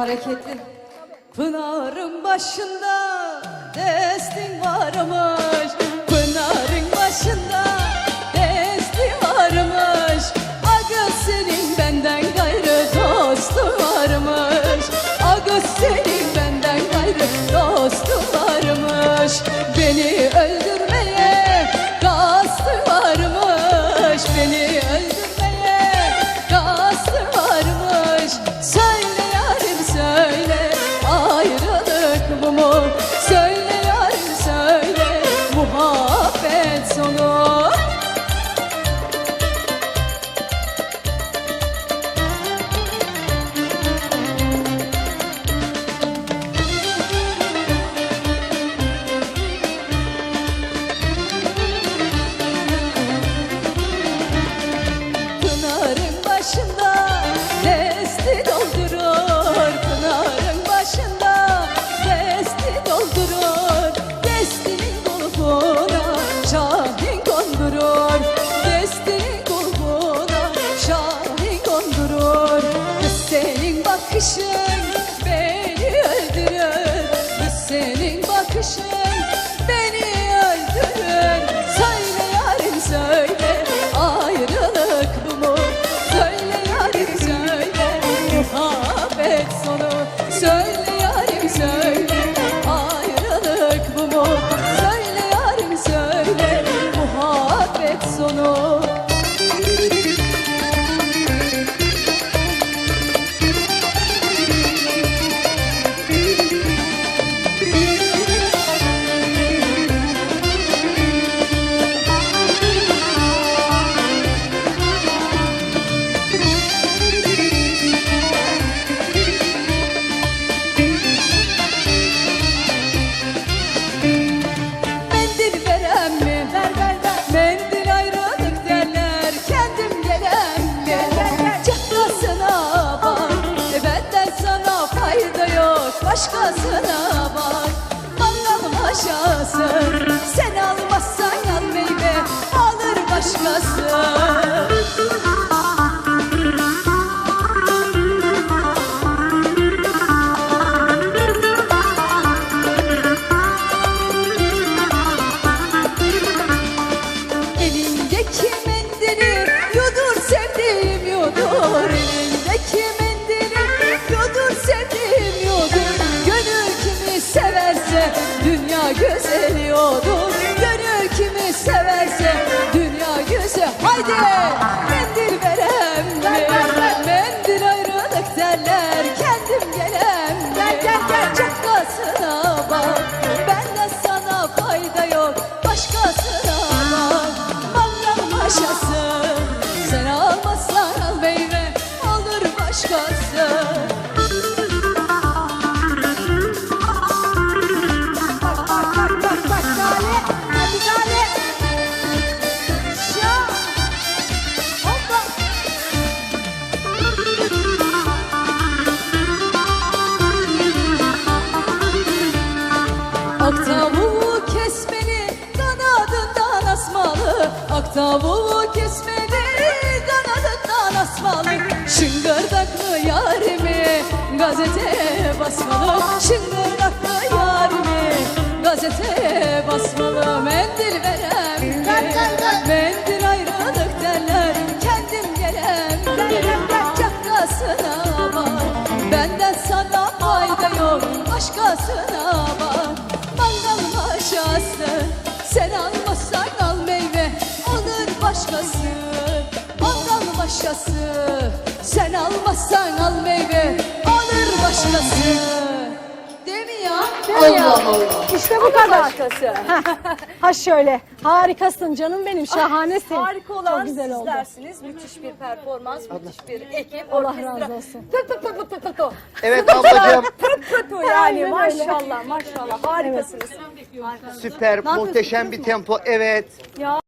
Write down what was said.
hareketli. Pınarın başında destin varmış. Pınarın başında destin varmış. Aga senin benden gayrı dostu varmış. Aga senin benden gayrı dostu varmış. Beni öldürmeye kastı varmış. Beni bakışın beni öldürür. Senin bakışın yok. Başkasına bak. Mangalım aşağısı. Sen almazsan al meyve. Alır başkası. Elindeki mendili yudur sevdiğim yudur Elindeki güzeli odur Gönül kimi severse dünya güzel. Haydi Ak tavuğu kesmeli kanadından asmalı Şıngırdaklı yarimi gazeteye basmalı. Şıngırdaklı yarimi gazeteye basmalı. Mendil verem? Mendil ayrılık derler. Kendim gelem Çakasına bak. Benden sana fayda yok Başkasına bak. Mangal maşası Sen almazsan Maşası Sen almazsan al meyve Alır başkası Değil mi ya? Değil mi ya? İşte bu kadar. Başkası. Ha şöyle. Harikasın canım benim. Şahanesin. Harika olan Çok güzel oldu. sizlersiniz. Müthiş bir performans, müthiş bir ekip. Allah orkestra. razı olsun. Tık tık tık tık tık tık tık. Evet ablacığım Tık tık tık yani Aynen öyle. maşallah maşallah harikasınız. süper muhteşem bir tempo evet. Ya